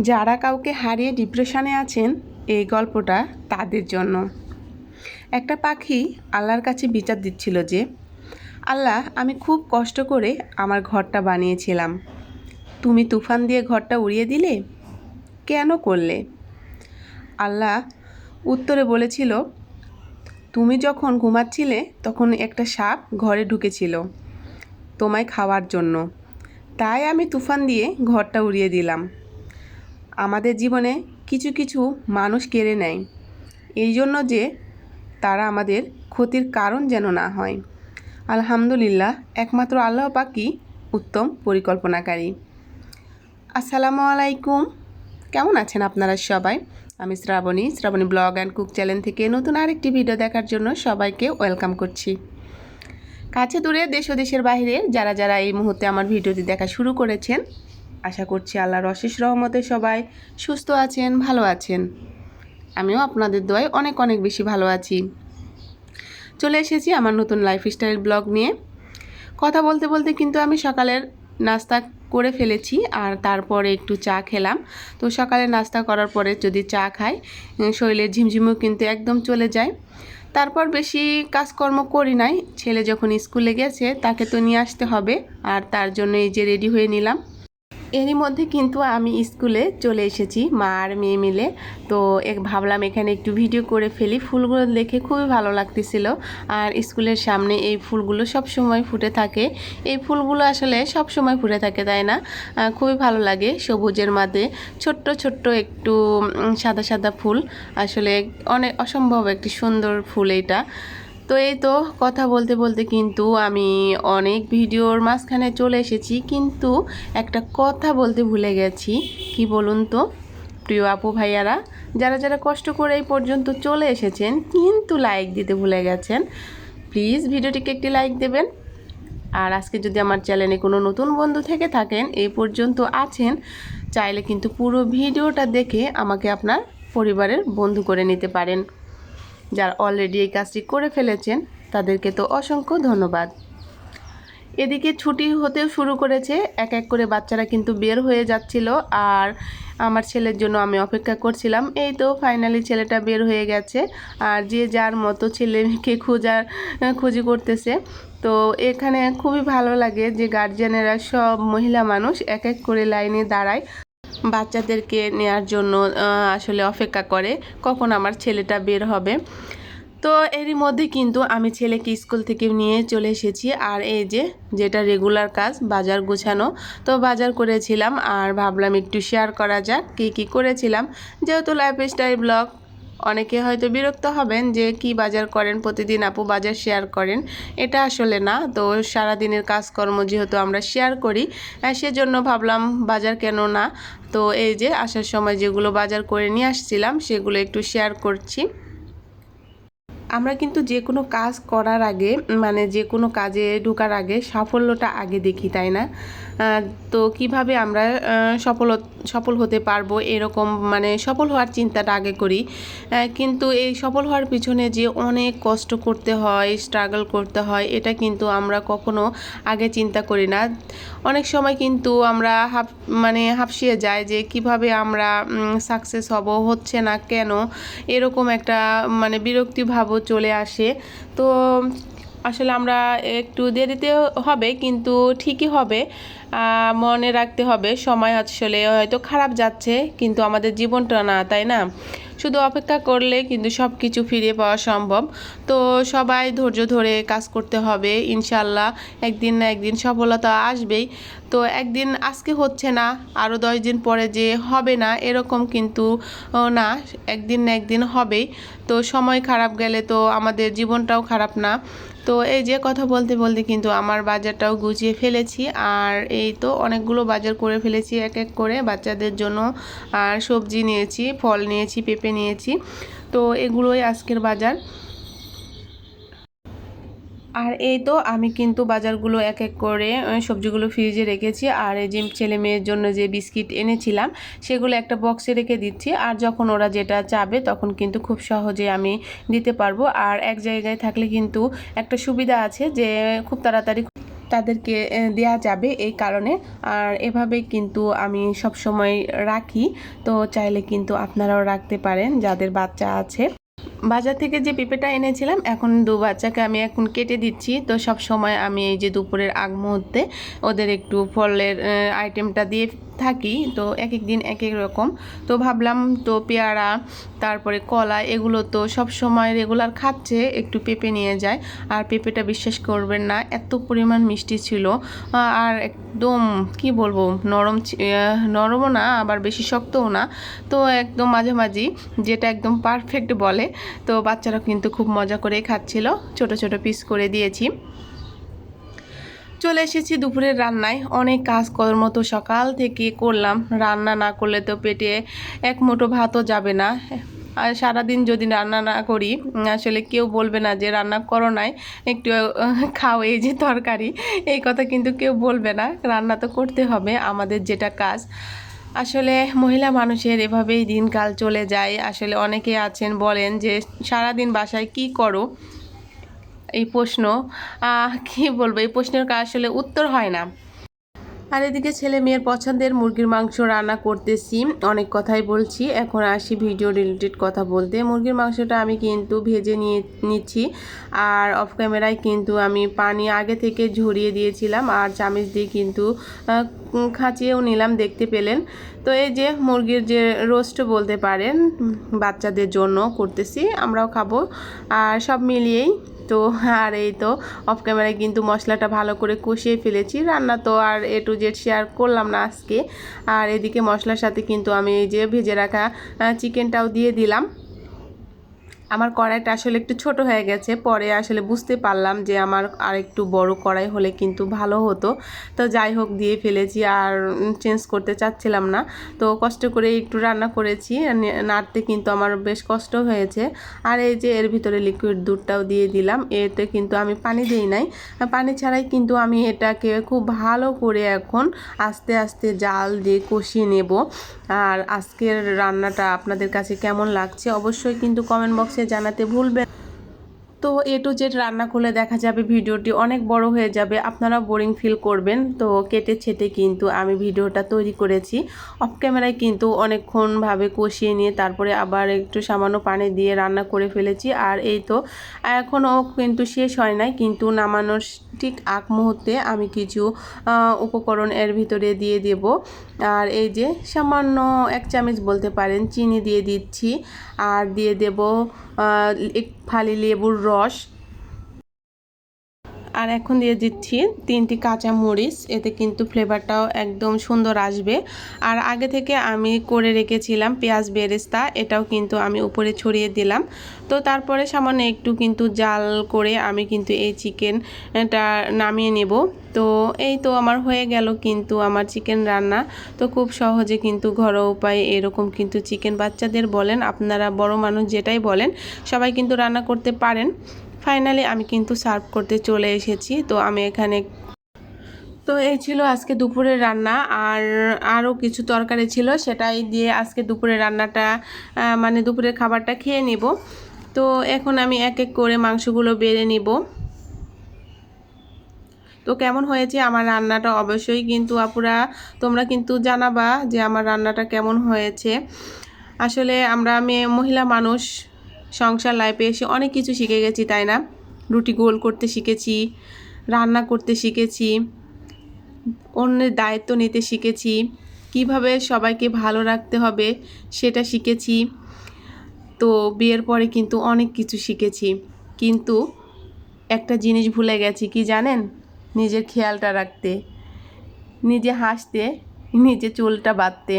যারা কাউকে হারিয়ে ডিপ্রেশনে আছেন, এই গল্পটা তাদের জন্য। একটা পাখি আল্লাহর কাছে বিচার দিচ্ছিল যে, আল্লাহ, আমি খুব কষ্ট করে আমার ঘরটা বানিয়েছিলাম। তুমি তুফান দিয়ে ঘরটা উড়িয়ে দিলে? কেন করলে? আল্লাহ উত্তরে বলেছিল, তুমি যখন ঘুমাচ্ছিলে, তখন একটা সাপ ঘরে ঢুকেছিল তোমায় খাওয়ার জন্য। তাই আমি তুফান দিয়ে ঘরটা উড়িয়ে দিলাম। আমাদের জীবনে কিছু কিছু মানুষ কেড়ে নেয়। এই জন্য যে তারা আমাদের ক্ষতির কারণ যেন না হয়। আলহামদুলিল্লাহ, একমাত্র আল্লাহ পাকি উত্তম পরিকল্পনাকারী। আসসালামু আলাইকুম। কেমন আছেন আপনারা সবাই? আমি Srabani Srabani blog and cook channel থেকে নতুন আরেকটি ভিডিও দেখার জন্য সবাইকে ওয়েলকাম করছি। কাছে দূরে দেশ ও দেশের বাইরে যারা যারা এই মুহূর্তে আমার ভিডিওটি দেখা শুরু করেছেন আশা করছি আল্লাহর অশেষ রহমতে সবাই সুস্থ আছেন, ভালো আছেন। আমিও আপনাদের দোয়ায় অনেক অনেক বেশি ভালো আছি। চলে এসেছি আমার নতুন লাইফস্টাইল ব্লগ নিয়ে। কথা বলতে বলতে কিন্তু আমি সকালের নাস্তা করে ফেলেছি আর তারপরে একটু চা খেলাম। তো সকালে নাস্তা করার পরে যদি চা খাই শরীরের ঝিমঝিমও কিন্তু একদম চলে যায়। তারপর বেশি কাজকর্ম করি নাই। ছেলে যখন স্কুলে গেছে, তাকে তো নিয়ে আসতে হবে। আর তার জন্য এই যে রেডি হয়ে নিলাম। এরই মধ্যে কিন্তু আমি স্কুলে চলে এসেছি, মা আর মেয়ে মিলে। তো এক ভাবলাম এখানে একটু ভিডিও করে ফেলি। ফুলগুলো দেখে খুবই ভালো লাগতেছিল। আর স্কুলের সামনে এই ফুলগুলো সব সময় ফুটে থাকে। এই ফুলগুলো আসলে সব সময় ফুটে থাকে, তাই না? খুবই ভালো লাগে সবুজের মাঝে। ছোট্ট ছোট্ট একটু সাদা সাদা ফুল। আসলে অনেক অসম্ভব একটি সুন্দর ফুল এটা তো এই তো কথা বলতে বলতে কিন্তু আমি অনেক ভিডিওর মাঝখানে চলে এসেছি, কিন্তু একটা কথা বলতে ভুলে গেছি। কি বলুন তো? প্রিয় আপু ভাইয়ারা, যারা যারা কষ্ট করে এই পর্যন্ত চলে এসেছেন, কিন্তু লাইক দিতে ভুলে গেছেন প্লিজ ভিডিওটিকে একটি লাইক দেবেন। আর আজকে যদি আমার চ্যানেলে কোনো নতুন বন্ধু থেকে থাকেন, এই পর্যন্ত আছেন, চাইলে কিন্তু পুরো ভিডিওটা দেখে আমাকে আপনার পরিবারের বন্ধু করে নিতে পারেন। যারা অলরেডি এই কাজটি করে ফেলেছেন, তাদেরকে তো অসংখ্য ধন্যবাদ। এদিকে ছুটি হতেও শুরু করেছে, এক এক করে বাচ্চারা কিন্তু বের হয়ে যাচ্ছিল, আর আমার ছেলের জন্য আমি অপেক্ষা করছিলাম, এই তো ফাইনালি ছেলেটা বের হয়ে গেছে, আর যে যার মতো ছেলেকে খোঁজার, খুঁজি করতেছে। তো এখানে খুবই ভালো লাগে যে গার্জিয়ানেরা সব মহিলা মানুষ এক এক করে লাইনে দাঁড়ায় বাচ্চাদেরকে নেয়ার জন্য আসলে অপেক্ষা করে কখন আমার ছেলেটা বের হবে। তো এরই মধ্যে কিন্তু আমি ছেলেকে স্কুল থেকে নিয়ে চলে এসেছি। আর এই যে, যেটা রেগুলার কাজ, বাজার গোছানো, তো বাজার করেছিলাম। আর ভাবলাম একটু শেয়ার করা যাক, কী কী করেছিলাম। যেহেতু লাইফ স্টাইল ব্লগ অনেকে হয়তো বিরক্ত হবেন যে কি বাজার করেন, প্রতিদিন আপু বাজার শেয়ার করেন। এটা আসলে না। তো সারাদিনের কাজকর্ম যেহেতু আমরা শেয়ার করি সেজন্য ভাবলাম বাজার কেন না? তো এই যে আসার সময় যেগুলো বাজার করে নিয়ে আসছিলাম, সেগুলো একটু শেয়ার করছি। আমরা কিন্তু যে কোনো কাজ করার আগে মানে যে কোনো কাজে ঢোকার আগে সাফল্যটা আগে দেখি, তাই না? তো কীভাবে আমরা সফল সফল হতে পারব এরকম মানে সফল হওয়ার চিন্তাটা আগে করি। কিন্তু এই সফল হওয়ার পিছনে যে অনেক কষ্ট করতে হয় স্ট্রাগল করতে হয়, এটা কিন্তু আমরা কখনো আগে চিন্তা করি না। অনেক সময় কিন্তু আমরা হাফ মানে হাফসিয়ে যায় যে কীভাবে আমরা সাকসেস হব, হচ্ছে না কেন, এরকম একটা মানে বিরক্তি ভাবও চলে আসে। তো আসলে আমরা একটু দেরিতে হবে, কিন্তু ঠিকই হবে। মনে রাখতে হবে, সময় আসলে হয়তো খারাপ যাচ্ছে, কিন্তু আমাদের জীবনটা না, তাই না? শুধু অপেক্ষা করলে কিন্তু সব কিছু ফিরে পাওয়া সম্ভব। তো সবাই ধৈর্য ধরে কাজ করতে হবে ইনশাল্লাহ একদিন না একদিন সফলতা আসবেই। তো একদিন আজকে হচ্ছে না আরও দশ দিন পরে যে হবে না, এরকম কিন্তু না, একদিন না একদিন হবেই। তো সময় খারাপ গেলে তো আমাদের জীবনটাও খারাপ না। তো এই যে কথা বলতে বলতে কিন্তু আমার বাজারটাও গুছিয়ে ফেলেছি, আর এই তো অনেকগুলো বাজার করে ফেলেছি, এক এক করে বাচ্চাদের জন্য। আর সবজি নিয়েছি, ফল নিয়েছি, পেঁপে নিয়েছি। তো এগুলোই আজকের বাজার। আর এই তো আমি কিন্তু বাজারগুলো এক এক করে সবজিগুলো ফ্রিজে রেখেছি। আর এই যে ছেলে মেয়ের জন্য যে বিস্কিট এনেছিলাম, সেগুলো একটা বক্সে রেখে দিচ্ছি। আর যখন ওরা যেটা চাবে, তখন কিন্তু খুব সহজে আমি দিতে পারব। আর এক জায়গায় থাকলে কিন্তু একটা সুবিধা আছে যে, খুব তাড়াতাড়ি তাদেরকে দেয়া যাবে এই কারণে। আর এভাবে কিন্তু আমি সব সময় রাখি। তো চাইলে কিন্তু আপনারাও রাখতে পারেন, যাদের বাচ্চা আছে। বাজার থেকে যে পেঁপেটা এনেছিলাম, এখন দু বাচ্চাকে আমি এখন কেটে দিচ্ছি। তো সব সময় আমি এই যে দুপুরের আগ মুহূর্তে ওদের একটু ফলের আইটেমটা দিয়ে থাকি। তো এক এক দিন এক এক রকম। তো ভাবলাম তো পেয়ারা, তারপরে কলা, এগুলো তো সব সময় রেগুলার খাচ্ছে, একটু পেঁপে নিয়ে যায়। আর পেঁপেটা বিশ্বাস করবেন না, এত পরিমাণ মিষ্টি ছিল। আর একদম, কি বলব, নরম নরমও না, আবার বেশি শক্তও না। তো একদম মাঝামাঝি, যেটা একদম পারফেক্ট বলে। তো বাচ্চারা কিন্তু খুব মজা করে খাচ্ছিল। ছোট ছোট পিস করে দিয়েছি। চলে এসেছি দুপুরের রান্নায়। অনেক কাজ কর্ম তো সকাল থেকে করলাম। রান্না না করলে তো পেটে এক মুঠো ভাতও যাবে না। আর সারাদিন যদি রান্না না করি, আসলে কেউ বলবে না যে, রান্না করো নাই, একটু, খাও এই যে তরকারি। এই কথা কিন্তু কেউ বলবে না। রান্না তো করতে হবে। আমাদের যেটা কাজ আসলে মহিলা মানুষের এভাবেই দিনকাল চলে যায়। আসলে অনেকে আছেন, বলেন যে সারা দিন বাসায় কি করো? এই প্রশ্ন কি বলব? এই প্রশ্নের আসলে উত্তর হয় না। আর এদিকে ছেলে মেয়ের পছন্দের মুরগির মাংস রান্না করতেছি অনেক কথাই বলছি। এখন আসি ভিডিও রিলেটেড কথা বলতে। মুরগির মাংসটা আমি কিন্তু ভেজে নিয়ে নিচ্ছি। আর অফ ক্যামেরায় কিন্তু আমি পানি আগে থেকে ঝরিয়ে দিয়েছিলাম। আর চামিচ দিয়ে কিন্তু খাঁচিয়েও নিলাম, দেখতে পেলেন। তো এই যে মুরগির যে রোস্ট বলতে পারেন, বাচ্চাদের জন্য করতেছি। আমরাও খাব। আর সব মিলিয়েই তো আর এই তো অফ ক্যামেরায় কিন্তু মশলাটা ভালো করে কষিয়ে ফেলেছি। রান্না তো আর এ টু জেড শেয়ার করলাম না আজকে। আর এদিকে মশলার সাথে কিন্তু আমি এই যে ভেজে রাখা চিকেনটাও দিয়ে দিলাম। আমার কড়াইটা আসলে একটু ছোট হয়ে গেছে, পরে আসলে বুঝতে পারলাম যে আমার আর একটু বড় কড়াই হলে কিন্তু ভালো হতো। তো যাই হোক, দিয়ে ফেলেছি আর চেঞ্জ করতে চাচ্ছিলাম না। তো কষ্ট করে একটু রান্না করেছি নাড়তে কিন্তু আমার বেশ কষ্ট হয়েছে। আর এই যে এর ভিতরে লিকুইড দুধটাও দিয়ে দিলাম, এতে কিন্তু আমি পানি দিই নাই। পানি ছাড়াই কিন্তু আমি এটাকে খুব ভালো করে এখন আস্তে আস্তে জাল দিয়ে কষিয়ে নেব। আর আজকের রান্নাটা আপনাদের কাছে কেমন লাগছে অবশ্যই কিন্তু কমেন্ট বক্সে জানাতে ভুলবেন। তো এ টু জেড রান্না করলে দেখা যাবে ভিডিওটি অনেক বড় হয়ে যাবে আপনারা বোরিং ফিল করবেন। তো কেটে ছেটে কিন্তু আমি ভিডিওটা তৈরি করেছি। অফ ক্যামেরায় কিন্তু অনেকক্ষণভাবে কষিয়ে নিয়ে তারপরে আবার একটু সামান্য পানি দিয়ে রান্না করে ফেলেছি। আর এই তো, এখনও কিন্তু শেষ হয় নাই, কিন্তু নামানোর ঠিক আগ মুহূর্তে আমি কিছু উপকরণ এর ভিতরে দিয়ে দেব। আর এই যে সামান্য এক চামচ বলতে পারেন, চিনি দিয়ে দিচ্ছি। আর দিয়ে দেব এক ফালি লেবুর রস। আর এখন দিয়ে দিচ্ছি তিনটি কাঁচা মরিচ, এতে কিন্তু ফ্লেভারটাও একদম সুন্দর আসবে। আর আগে থেকে আমি করে রেখেছিলাম পেঁয়াজ বেরেস্তা, এটাও কিন্তু আমি উপরে ছড়িয়ে দিলাম। তো তারপরে সামান্য একটু কিন্তু জাল করে আমি কিন্তু এই চিকেনটা নামিয়ে নেব। তো এই তো আমার হয়ে গেল কিন্তু আমার চিকেন রান্না। তো খুব সহজে কিন্তু ঘরোয়া উপায়ে এরকম কিন্তু চিকেন বাচ্চাদের বলেন, আপনারা বড় মানুষ যেটাই বলেন, সবাই কিন্তু রান্না করতে পারেন। ফাইনালি আমি কিন্তু সার্ভ করতে চলে এসেছি। তো আমি এখানে তো এই ছিল আজকে দুপুরের রান্না। আর আরও কিছু তরকারি ছিল, সেটাই দিয়ে আজকে দুপুরের রান্নাটা মানে দুপুরের খাবারটা খেয়ে নিব। তো এখন আমি এক এক করে মাংসগুলো বেড়ে নিব। তো কেমন হয়েছে আমার রান্নাটা? অবশ্যই কিন্তু আপুরা, তোমরা কিন্তু জানাবা যে আমার রান্নাটা কেমন হয়েছে। আসলে আমরা মেয়ে, মহিলা মানুষ সংসার লাইফে এসে অনেক কিছু শিখে গেছি, তাই না? রুটি গোল করতে শিখেছি, রান্না করতে শিখেছি, অন্যের দায়িত্ব নিতে শিখেছি, কীভাবে সবাইকে ভালো রাখতে হবে সেটা শিখেছি। তো বিয়ের পরে কিন্তু অনেক কিছু শিখেছি। কিন্তু একটা জিনিস ভুলে গেছি, কি জানেন? নিজের খেয়ালটা রাখতে, নিজে হাসতে, নিজে চুলটা বাঁধতে।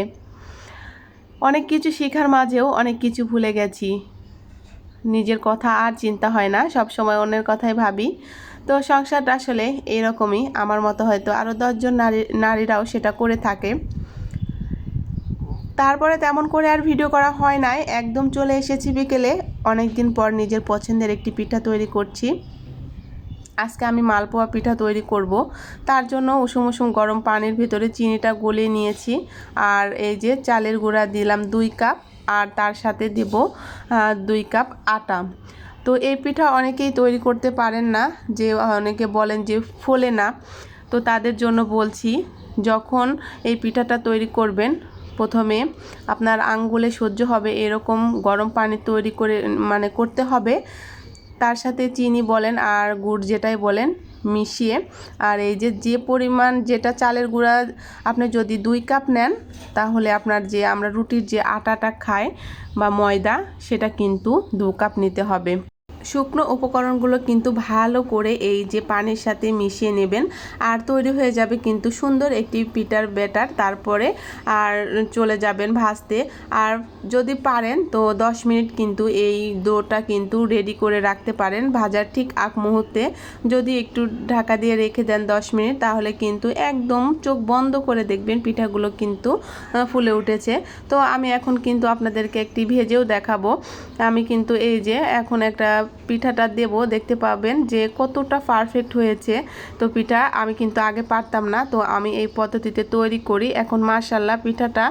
অনেক কিছু শেখার মাঝেও অনেক কিছু ভুলে গেছি। নিজের কথা আর চিন্তা হয় না, সব সময় অন্যের কথাই ভাবি। তো সংসারটা আসলে এরকমই, আমার মতো হয়তো আরও দশজন নারী, নারীরাও সেটা করে থাকে। তারপরে তেমন করে আর ভিডিও করা হয় নাই, একদম চলে এসেছি বিকেলে অনেক দিন পর নিজের পছন্দের একটি পিঠা তৈরি করছি। আজকে আমি মালপোয়া পিঠা তৈরি করব, তার জন্য উষুম উষুম গরম পানির ভিতরে চিনিটা গলিয়ে নিয়েছি, আর এই যে চালের গুঁড়া দিলাম দুই কাপ। আর তার সাথে দেব দুই কাপ আটা। তো এই পিঠা অনেকেই তৈরি করতে পারেন না, যে অনেকে বলেন যে ফোলে না। তো তাদের জন্য বলছি, যখন এই পিঠাটা তৈরি করবেন, প্রথমে আপনার আঙ্গুলে সহ্য হবে, এরকম গরম পানি তৈরি করে মানে করতে হবে। তার সাথে চিনি বলেন আর গুড় যেটাই বলেন মিশিয়ে আর এই যে যে পরিমাণ যেটা চালের গুঁড়া আপনি যদি দুই কাপ নেন, তাহলে আপনার যে আমরা রুটির যে আটাটা খাই বা ময়দা, সেটা কিন্তু দু কাপ নিতে হবে। শুকনো উপকরণগুলো কিন্তু ভালো করে এই যে পানির সাথে মিশিয়ে নেবেন। আর তৈরি হয়ে যাবে কিন্তু সুন্দর একটি পিটার ব্যাটার। তারপরে আর চলে যাবেন ভাজতে। আর যদি পারেন তো 10 মিনিট কিন্তু এই ডোটা কিন্তু রেডি করে রাখতে পারেন ভাজার ঠিক আগ মুহূর্তে। যদি একটু ঢাকা দিয়ে রেখে দেন 10 মিনিট তাহলে কিন্তু একদম চোখ বন্ধ করে দেখবেন পিঠাগুলো কিন্তু ফুলে উঠেছে। তো আমি এখন কিন্তু আপনাদেরকে একটি ভেজেও দেখাবো। আমি কিন্তু এই যে এখন একটা পিঠাটা দেব, দেখতে পাবেন যে কতটা পারফেক্ট হয়েছে। তো পিঠা আমি কিন্তু আগে পারতাম না, তো আমি এই পদ্ধতিতে তৈরি করি। এখন মাশাল্লাহ পিঠাটা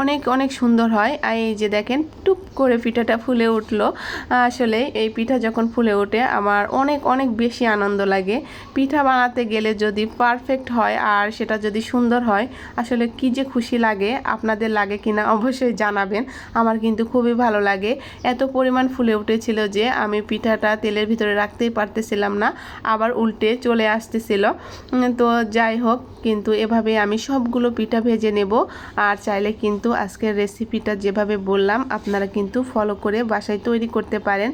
অনেক অনেক সুন্দর হয়। আর এই যে দেখেন, টুপ করে পিঠাটা ফুলে উঠল। আসলে এই পিঠা যখন ফুলে ওঠে, আমার অনেক অনেক বেশি আনন্দ লাগে। পিঠা বানাতে গেলে যদি পারফেক্ট হয় আর সেটা যদি সুন্দর হয়, আসলে কি যে খুশি লাগে, আপনাদের লাগে কিনা অবশ্যই জানাবেন। আমার কিন্তু খুবই ভালো লাগে। এত পরিমাণ ফুলে উঠেছিল যে আমি পিঠাটা তেলের ভিতরে রাখতেই পারতেছিলাম না, আবার উল্টে চলে আসতেছিল। তো যাই হোক, কিন্তু এভাবে আমি সবগুলো পিঠা ভেজে নেব। আর চাইলে কিন্তু আজকের রেসিপিটা যেভাবে বললাম, আপনারা কিন্তু ফলো করে বাসায় তৈরি করতে পারেন।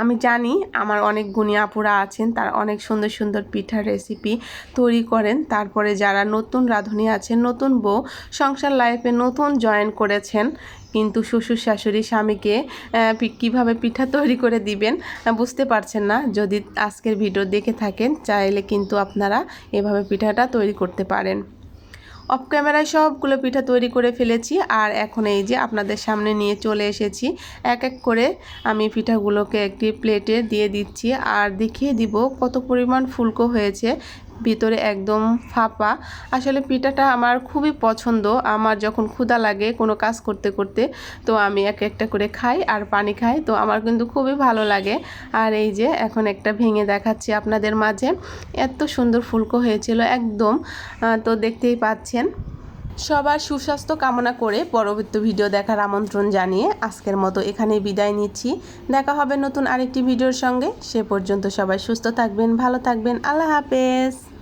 আমি জানি আমার অনেক গুণী আপুরা আছেন, তারা অনেক সুন্দর সুন্দর পিঠার রেসিপি তৈরি করেন। তারপরে যারা নতুন রাঁধুনি আছেন, নতুন বউ, সংসার লাইফে নতুন জয়েন করেছেন কিন্তু শ্বশুর শাশুড়ি স্বামীকে কীভাবে পিঠা তৈরি করে দিবেন বুঝতে পারছেন না। যদি আজকের ভিডিও দেখে থাকেন, চাইলে কিন্তু আপনারা এভাবে পিঠাটা তৈরি করতে পারেন। অফ ক্যামেরায় সবগুলো পিঠা তৈরি করে ফেলেছি আর এখন এই যে আপনাদের সামনে নিয়ে চলে এসেছি। এক এক করে আমি পিঠাগুলোকে একটি প্লেটে দিয়ে দিচ্ছি আর দেখিয়ে দিব কত পরিমাণ ফুলকো হয়েছে ভিতরে একদম ফাঁপা। আসলে পিঠাটা আমার খুবই পছন্দ। আমার যখন ক্ষুধা লাগে কোনো কাজ করতে করতে, তো আমি এক একটা করে খাই আর পানি খাই, তো আমার কিন্তু খুবই ভালো লাগে। আর এই যে এখন একটা ভেঙে দেখাচ্ছি আপনাদের মাঝে। এত সুন্দর ফুলকো হয়েছিল একদম। তো দেখতেই পাচ্ছেন। সবার সুস্বাস্থ্য কামনা করে পরবর্তী ভিডিও দেখার আমন্ত্রণ জানিয়ে আজকের মতো এখানে বিদায় নিচ্ছি। দেখা হবে নতুন আরেকটি ভিডিওর সঙ্গে। সে পর্যন্ত সবাই সুস্থ থাকবেন, ভালো থাকবেন। আল্লাহ হাফেজ।